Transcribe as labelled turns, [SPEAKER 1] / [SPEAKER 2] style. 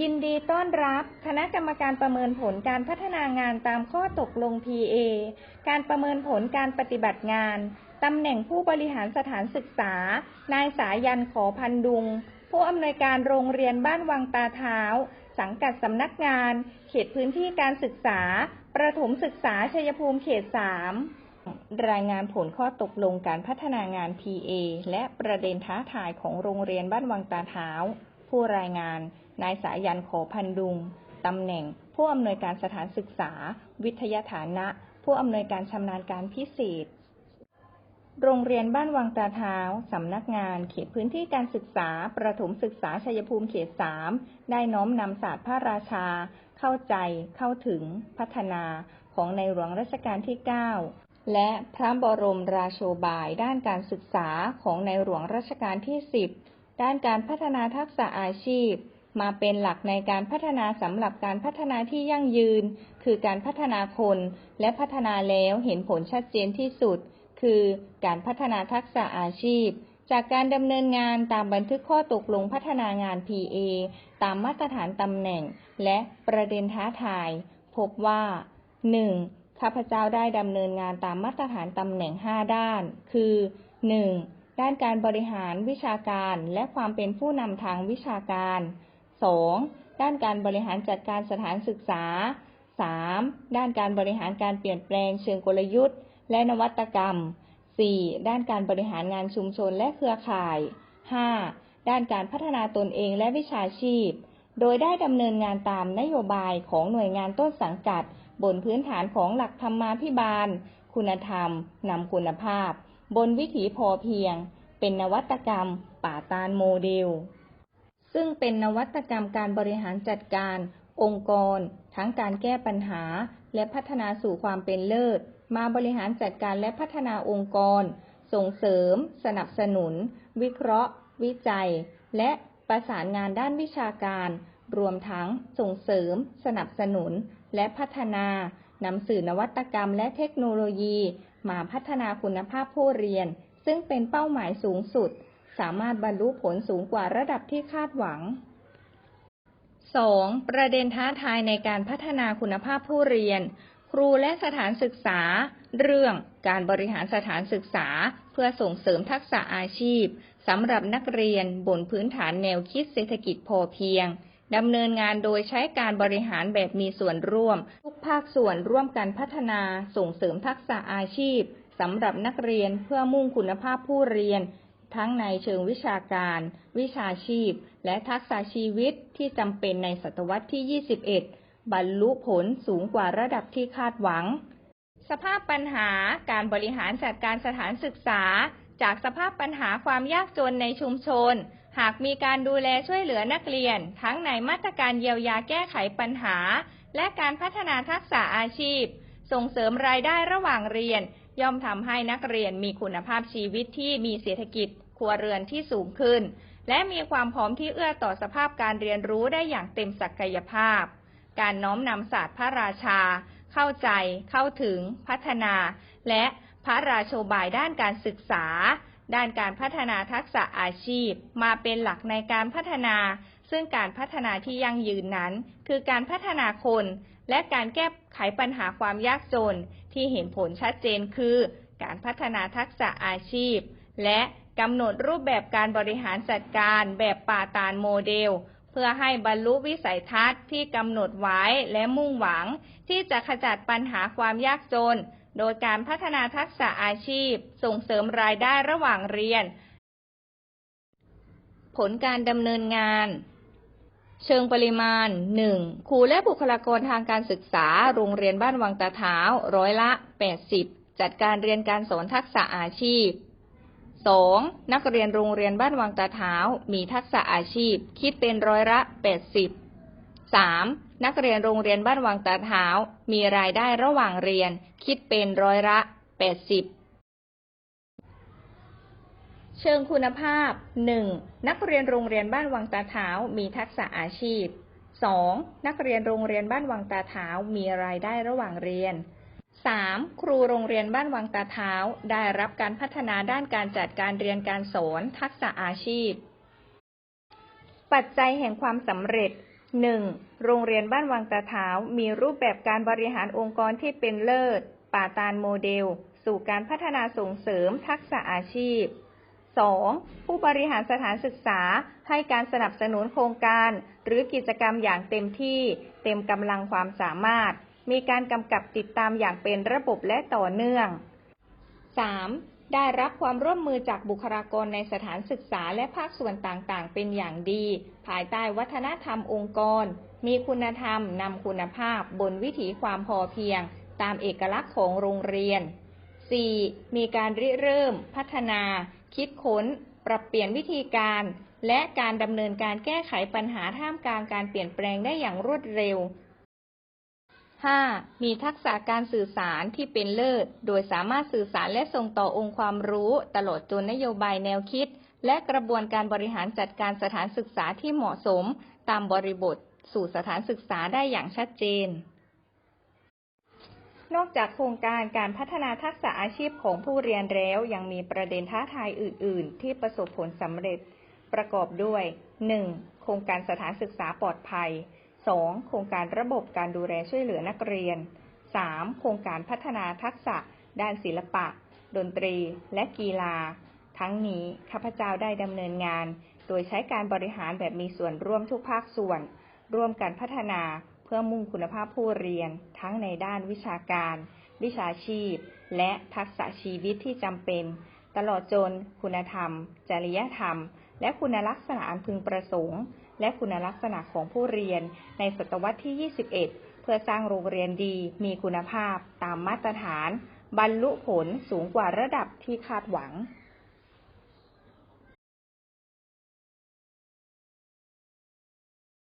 [SPEAKER 1] ยินดีต้อนรับคณะกรรมการประเมินผลการพัฒนางานตามข้อตกลง PA การประเมินผลการปฏิบัติงาน ตำแหน่งผู้บริหารสถานศึกษา นายสายันขอพันดุง ผู้อำนวยการโรงเรียนบ้านวังตาเท้า สังกัดสำนักงาน เขตพื้นที่การศึกษา ประถมศึกษาชัยภูมิเขต 3 รายงานผลข้อตกลงการพัฒนางาน PA และประเด็นท้าทายของโรงเรียนบ้านวังตาเท้า ผู้รายงาน นายสายันโขพันดุง ตำแหน่ง ผู้อำนวยการสถานศึกษา วิทยาฐานะ ผู้อำนวยการชำนาญการพิเศษ โรงเรียนบ้านวังตาเท้า สำนักงานเขตพื้นที่การศึกษา ประถมศึกษาชัยภูมิเขต3ได้น้อมนำศาสตร์พระราชา เข้าใจ เข้าถึง พัฒนา ของในหลวงรัชกาลที่ 9และพระบรมราโชบายด้านการศึกษาของในหลวงรัชกาลที่ 10 ด้านการพัฒนาทักษะอาชีพ มาเป็นหลักในการพัฒนาสำหรับการพัฒนาที่ยั่งยืน คือการพัฒนาคนและพัฒนาแล้วเห็นผลชัดเจนที่สุด คือการพัฒนาทักษะอาชีพ จากการดำเนินงานตามบันทึกข้อตกลงพัฒนางาน PA ตามมาตรฐานตำแหน่ง และประเด็นท้าทาย พบว่า 1. ข้าพเจ้าได้ดำเนินงานตามมาตรฐานตำแหน่ง 5 ด้าน คือ 1. ด้านการบริหารวิชาการและความเป็นผู้นำทางวิชาการ 2. ด้านการบริหารจัดการสถานศึกษา 3. ด้านการบริหารการเปลี่ยนแปลงเชิงกลยุทธ์ และนวัตกรรม 4. ด้านการบริหารงานชุมชนและเครือข่าย 5. ด้านการพัฒนาตนเองและวิชาชีพ โดยได้ดำเนินงานตามนโยบายของหน่วยงานต้นสังกัด บนพื้นฐานของหลักธรรมาภิบาล คุณธรรมนำคุณภาพ บนวิถีพอเพียง เป็นนวัตกรรม ป่าตาลโมเดล ซึ่งเป็นนวัตกรรมการบริหารจัดการ องค์กร ทั้งการแก้ปัญหา และพัฒนาสู่ความเป็นเลิศ มาบริหารจัดการและพัฒนาองค์กร ส่งเสริม สนับสนุน วิเคราะห์ วิจัย และประสานงานด้านวิชาการ รวมทั้งส่งเสริม สนับสนุน และพัฒนา นำสื่อนวัตกรรมและเทคโนโลยี มาพัฒนาคุณภาพผู้เรียน ซึ่งเป็นเป้าหมายสูงสุด สามารถบรรลุผลสูงกว่าระดับที่คาดหวัง 2. ประเด็นท้าทายในการพัฒนาคุณภาพผู้เรียน ครูและสถานศึกษา เรื่องการบริหารสถานศึกษา เพื่อส่งเสริมทักษะอาชีพสำหรับนักเรียนบนพื้นฐานแนวคิดเศรษฐกิจพอเพียง ดำเนินงานโดยใช้การบริหารแบบมีส่วนร่วม ทุกภาคส่วนร่วมกันพัฒนาส่งเสริมทักษะอาชีพสำหรับนักเรียนเพื่อมุ่งคุณภาพผู้เรียน ทั้งในเชิงวิชาการ วิชาชีพ และทักษะชีวิตที่จำเป็นในศตวรรษที่ 21 บรรลุผลสูงกว่าระดับที่คาดหวัง สภาพปัญหาการบริหารจัดการสถานศึกษา จากสภาพปัญหาความยากจนในชุมชน หากมีการดูแลช่วยเหลือนักเรียน ทั้งในมาตรการเยียวยาแก้ไขปัญหา และการพัฒนาทักษะอาชีพ ส่งเสริมรายได้ระหว่างเรียน ย่อมทำให้นักเรียนมีคุณภาพชีวิตที่มีเศรษฐกิจครัวเรือนที่สูงขึ้น และมีความพร้อมที่เอื้อต่อสภาพการเรียนรู้ได้อย่างเต็มศักยภาพ การน้อมนำศาสตร์พระราชา เข้าใจ เข้าถึง พัฒนา และพระราโชบายด้านการศึกษา ด้านการพัฒนาทักษะอาชีพ มาเป็นหลักในการพัฒนา ซึ่งการพัฒนาที่ยั่งยืนนั้น คือการพัฒนาคน และการแก้ไขปัญหาความยากจน ที่เห็นผลชัดเจนคือ การพัฒนาทักษะอาชีพ และกำหนดรูปแบบการบริหารจัดการแบบป่าตาลโมเดล เพื่อให้บรรลุวิสัยทัศน์ที่กำหนดไว้และมุ่งหวัง ที่จะขจัดปัญหาความยากจน โดยการพัฒนาทักษะอาชีพ ส่งเสริมรายได้ระหว่างเรียน ผลการดำเนินงาน เชิงปริมาณ 1. ครูและบุคลากรทางการศึกษา โรงเรียนบ้านวังตาเท้า ร้อยละ 80 จัดการเรียนการสอนทักษะอาชีพ 2. นักเรียนโรงเรียนบ้านวังตาเท้า มีทักษะอาชีพ คิดเป็นร้อยละ 80 3. นักเรียนโรงเรียนบ้านวังตาเท้า มีรายได้ระหว่างเรียน คิดเป็นร้อยละ 80 เชิงคุณภาพ 1. นักเรียนโรงเรียนบ้านวังตาเท้า มีทักษะอาชีพ 2. นักเรียนโรงเรียนบ้านวังตาเท้า มีรายได้ระหว่างเรียน 3. ครูโรงเรียนบ้านวังตาเท้า ได้รับการพัฒนาด้านการจัดการเรียนการสอน ทักษะอาชีพ ปัจจัยแห่งความสำเร็จ 1. โรงเรียนบ้านวังตะเท้ามีรูปแบบการบริหารองค์กรที่เป็นเลิศ ป่าตาลโมเดล สู่การพัฒนาส่งเสริมทักษะอาชีพ 2. ผู้บริหารสถานศึกษาให้การสนับสนุนโครงการ หรือกิจกรรมอย่างเต็มที่ เต็มกำลังความสามารถ มีการกำกับติดตามอย่างเป็นระบบและต่อเนื่อง 3. ได้รับความร่วมมือจากบุคลากรในสถานศึกษาและภาคส่วนต่างๆ เป็นอย่างดี ภายใต้วัฒนธรรมองค์กร มีคุณธรรมนำคุณภาพบนวิถีความพอเพียง ตามเอกลักษณ์ของโรงเรียน 4. มีการริเริ่ม พัฒนา คิดค้น ปรับเปลี่ยนวิธีการ และการดำเนินการแก้ไขปัญหาท่ามกลางการเปลี่ยนแปลงได้อย่างรวดเร็ว 5. มีทักษะการสื่อสารที่เป็นเลิศ โดยสามารถสื่อสารและส่งต่อองค์ความรู้ตลอดจนนโยบายแนวคิด และกระบวนการบริหารจัดการสถานศึกษาที่เหมาะสม ตามบริบท สู่สถานศึกษาได้อย่างชัดเจน นอกจากโครงการการพัฒนาทักษะอาชีพของผู้เรียนแล้ว ยังมีประเด็นท้าทายอื่น ๆ ที่ประสบผลสำเร็จ ประกอบด้วย 1. โครงการสถานศึกษาปลอดภัย 2. โครงการระบบการดูแลช่วยเหลือนักเรียน 3. โครงการพัฒนาทักษะ ด้านศิลปะ ดนตรี และกีฬา ทั้งนี้ข้าพเจ้าได้ดำเนินงาน โดยใช้การบริหารแบบมีส่วนร่วมทุกภาคส่วน ร่วมกันพัฒนาเพื่อมุ่งคุณภาพผู้เรียน ทั้งในด้านวิชาการ วิชาชีพ และทักษะชีวิตที่จำเป็น ตลอดจน คุณธรรม จริยธรรม และคุณลักษณะอันพึงประสงค์ และคุณลักษณะของผู้เรียนในศตวรรษที่ 21 เพื่อสร้างโรงเรียนดีมีคุณภาพตามมาตรฐาน บรรลุผลสูงกว่าระดับที่คาดหวัง